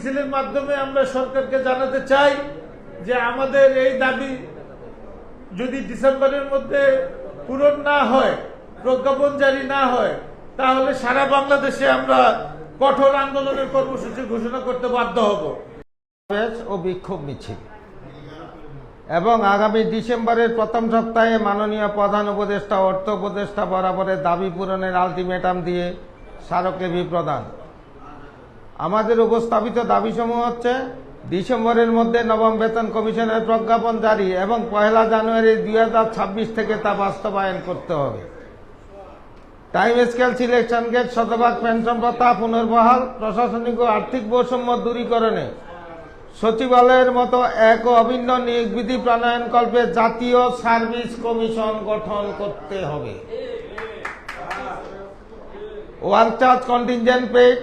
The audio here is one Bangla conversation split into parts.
মিছিলের মাধ্যমে আমরা সরকারকে জানাতে চাই যে আমাদের এই দাবি যদি ডিসেম্বরের মধ্যে পূরণ না হয়, প্রজ্ঞাপন জারি না হয়, তাহলে সারা বাংলাদেশে আমরা কঠোর আন্দোলনের কর্মসূচি ঘোষণা করতে বাধ্য হব। ও বিক্ষোভ মিছিল। এবং আগামী ডিসেম্বরের প্রথম সপ্তাহে মাননীয় প্রধান উপদেষ্টা, অর্থ উপদেষ্টা বরাবরের দাবি পূরণের আলটিমেটাম দিয়ে স্মারকলিপি প্রদান। আমাদের উপস্থাপিত দাবিসমূহ হচ্ছে ডিসেম্বরের মধ্যে নবম বেতন কমিশনের প্রজ্ঞাপন জারি এবং পয়লা জানুয়ারি দু হাজার ছাব্বিশ থেকে তা বাস্তবায়ন করতে হবে। টাইম স্কেল সিলেকশন গেট শতভাগ পেনশন প্রথা পুনর্বহাল, প্রশাসনিক ও আর্থিক বৈষম্য দূরীকরণে। সচিবালয়ের মতো এক অভিন্ন নিয়োগ বিধি প্রণয়নকল্পে জাতীয় সার্ভিস কমিশন গঠন করতে হবে। ওয়ার্ক চার্জ কন্টিনজেন্ট পেড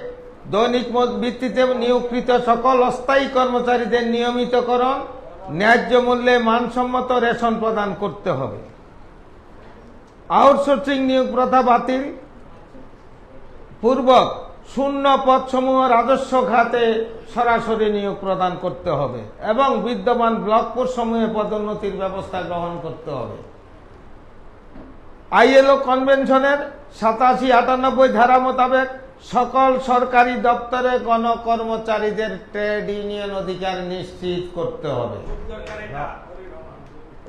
দৈনিক ভিত্তিতে নিয়োগকৃত সকল অস্থায়ী কর্মচারীদের নিয়মিতকরণ, ন্যায্য মূল্যে মানসম্মত রেশন প্রদান করতে হবে। আউটসোর্সিং নিয়োগ প্রথা বাতিল। পূর্বক শূন্য পদসমূহ রাজস্ব খাতে সরাসরি নিয়োগ প্রদান করতে হবে এবং বিদ্যমান ব্লক সমূহে পদোন্নতির ব্যবস্থা গ্রহণ করতে হবে। আইএলও কনভেনশনের সাতাশি আটানব্বই ধারা মোতাবেক সকল সরকারি দপ্তরে গণকর্মচারীদের ট্রেড ইউনিয়ন অধিকার নিশ্চিত করতে হবে।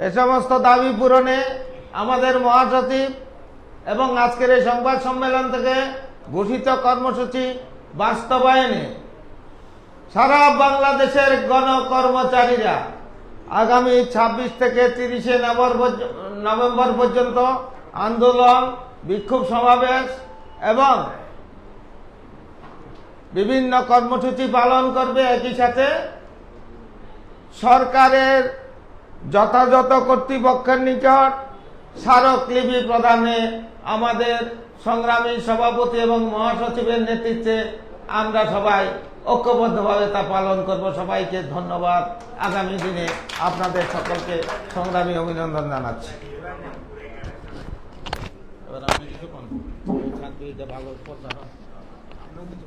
এ সমস্ত দাবি পূরণে আমাদের মহাসচিব এবং আজকের এই সংবাদ সম্মেলন থেকে ঘোষিত কর্মসূচি বাস্তবায়নে সারা বাংলাদেশের গণকর্মচারীরা আগামী ২৬ থেকে তিরিশে নভেম্বর পর্যন্ত আন্দোলন, বিক্ষোভ সমাবেশ এবং বিভিন্ন কর্মসূচি পালন করবে একই সাথে। সরকারের যথাযথ কর্তৃপক্ষের নিকট স্মারকলিপি প্রদানে আমাদের সংগ্রামী সভাপতি এবং মহাসচিবের নেতৃত্বে আমরা সবাই ঐক্যবদ্ধভাবে তা পালন করব। সবাইকে ধন্যবাদ। আগামী দিনে আপনাদের সকলকে সংগ্রামী অভিনন্দন জানাচ্ছি। কিছু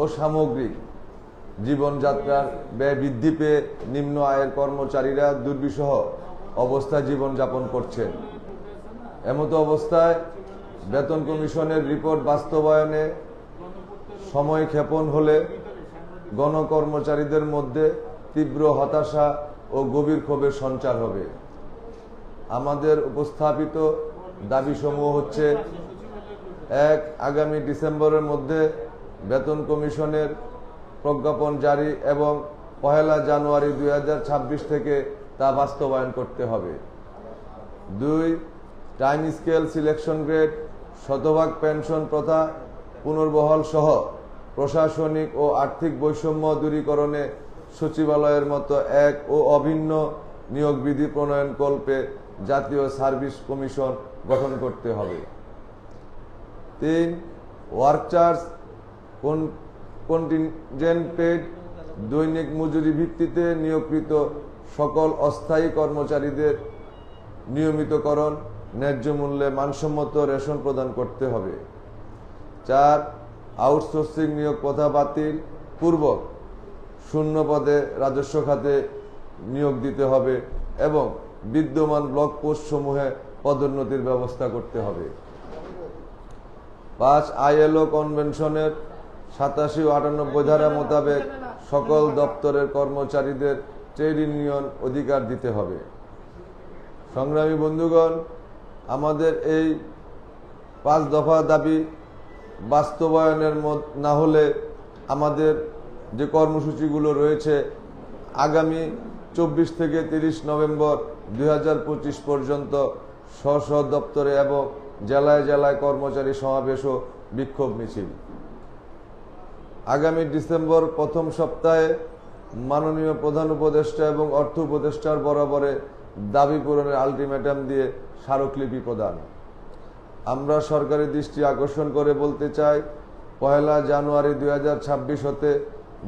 ও সামগ্রিক জীবনযাত্রার ব্যয় বৃদ্ধি পেয়ে নিম্ন আয়ের কর্মচারীরা দুর্বিষহ অবস্থায় জীবনযাপন করছেন এমতো অবস্থায় বেতন কমিশনের রিপোর্ট বাস্তবায়নে সময় ক্ষেপণ হলে গণকর্মচারীদের মধ্যে তীব্র হতাশা ও গভীর ক্ষোভের সঞ্চার হবে। আমাদের উপস্থাপিত দাবিসমূহ হচ্ছে, এক, আগামী ডিসেম্বরের মধ্যে বেতন কমিশনের প্রজ্ঞাপন জারি এবং পহেলা জানুয়ারি দু হাজার ছাব্বিশ থেকে তা বাস্তবায়ন করতে হবে। দুই, টাইম স্কেল, সিলেকশন গ্রেড, শতভাগ পেনশন প্রথা, পুনর্বহাল সহ প্রশাসনিক ও আর্থিক বৈষম্য দূরীকরণে সচিবালয়ের মতো এক ও অভিন্ন নিয়োগ বিধি প্রণয়নকল্পে জাতীয় সার্ভিস কমিশন গঠন করতে হবে। তিন, ওয়ার্ক চার্জ কন্টিনজেন্ট পেড দৈনিক মজুরি ভিত্তিতে নিয়োগকৃত সকল অস্থায়ী কর্মচারীদের নিয়মিতকরণ, ন্যায্য মূল্যে মানসম্মত রেশন প্রদান করতে হবে। চার, আউটসোর্সিং নিয়োগ প্রথা বাতিল। পূর্বক শূন্য পদে রাজস্ব খাতে নিয়োগ দিতে হবে এবং বিদ্যমান ব্লক পোস্ট সমূহে পদোন্নতির ব্যবস্থা করতে হবে। পাঁচ, আইএলও কনভেনশনের সাতাশি ও আটানব্বই ধারা মোতাবেক সকল দপ্তরের কর্মচারীদের ট্রেড ইউনিয়ন অধিকার দিতে হবে। সংগ্রামী বন্ধুগণ, আমাদের এই পাঁচ দফা দাবি বাস্তবায়নের না হলে আমাদের যে কর্মসূচিগুলো রয়েছে, আগামী চব্বিশ থেকে তিরিশ নভেম্বর দু হাজার পঁচিশ পর্যন্ত স্ব দপ্তরে এবং জেলায় জেলায় কর্মচারী সমাবেশ ও বিক্ষোভ মিছিল। আগামী ডিসেম্বর প্রথম সপ্তাহে মাননীয় প্রধান উপদেষ্টা এবং অর্থ উপদেষ্টার বরাবরে দাবি পূরণের আলটিমেটাম দিয়ে স্মারকলিপি প্রদান। আমরা সরকারি দৃষ্টি আকর্ষণ করে বলতে চাই পয়লা জানুয়ারি দু হাজার ছাব্বিশ হতে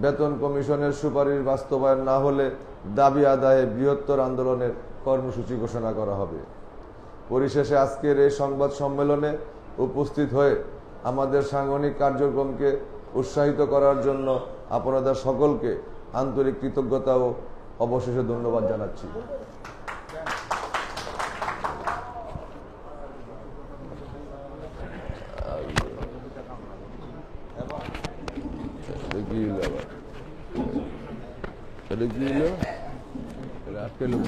বেতন কমিশনের সুপারিশ বাস্তবায়ন না হলে দাবি আদায়ে বৃহত্তর আন্দোলনের কর্মসূচি ঘোষণা করা হবে। পরিশেষে আজকের এই সংবাদ সম্মেলনে উপস্থিত হয়ে আমাদের সাংগঠনিক কার্যক্রমকে উৎসাহিত করার জন্য আপনাদের সকলকে আন্তরিক কৃতজ্ঞতা ও অবশেষে ধন্যবাদ জানাচ্ছি। লোক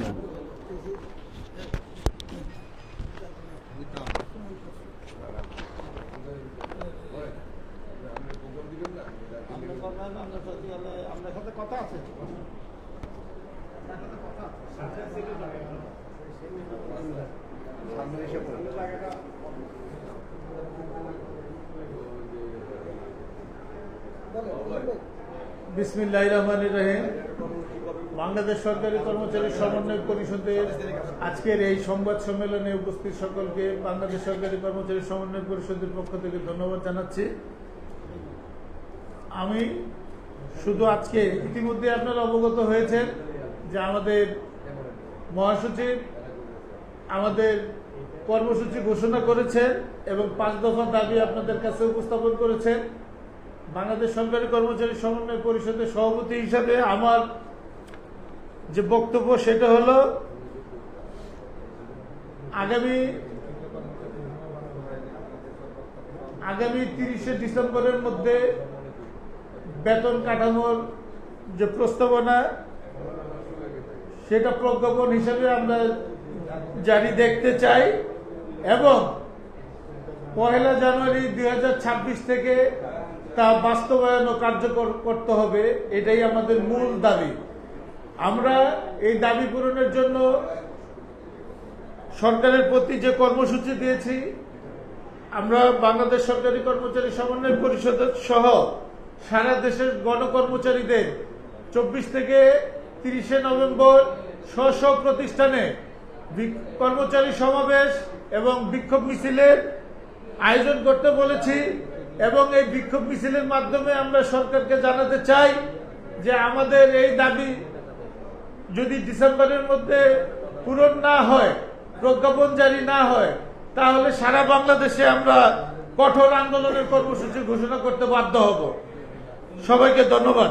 বিসমিল্লাহ রহমান রহিম। বাংলাদেশ সরকারি কর্মচারী সমন্বয় পরিষদের আজকের এই সংবাদ সম্মেলনে উপস্থিত সকলকে বাংলাদেশ সরকারি কর্মচারী সমন্বয় পরিষদের পক্ষ থেকে ধন্যবাদ জানাচ্ছি। আমি শুধু আজকে ইতিমধ্যে আপনারা অবগত হয়েছেন যে আমাদের মহাসচিব আমাদের কর্মসূচি ঘোষণা করেছেন এবং পাঁচ দফা দাবি আপনাদের কাছে উপস্থাপন করেছেন। বাংলাদেশ সরকারি কর্মচারী সমন্বয় পরিষদের সভাপতি হিসাবে আমার যে বক্তব্য সেটা হলো, আগামী আগামী তিরিশে ডিসেম্বরের মধ্যে বেতন কাঠামোর যে প্রস্তাবনা, সেটা প্রজ্ঞাপন হিসেবে আমরা জারি দেখতে চাই এবং পহেলা জানুয়ারি দুই হাজার ছাব্বিশ থেকে তা বাস্তবায়ন কার্যকর করতে হবে, এটাই আমাদের মূল দাবি। আমরা এই দাবি পূরণের জন্য সরকারের প্রতি যে কর্মসূচি দিয়েছি, আমরা বাংলাদেশ সরকারি কর্মচারী সমন্বয় পরিষদ সহ সারা দেশের গণকর্মচারীদের চব্বিশ থেকে তিরিশে নভেম্বর স্ব প্রতিষ্ঠানে কর্মচারী সমাবেশ এবং বিক্ষোভ মিছিলের আয়োজন করতে বলেছি এবং এই বিক্ষোভ মিছিলের মাধ্যমে আমরা সরকারকে জানাতে চাই যে আমাদের এই দাবি যদি ডিসেম্বরের মধ্যে পূরণ না হয়, প্রজ্ঞাপন জারি না হয়, তাহলে সারা বাংলাদেশে আমরা কঠোর আন্দোলনের কর্মসূচি ঘোষণা করতে বাধ্য হব। সবাইকে ধন্যবাদ।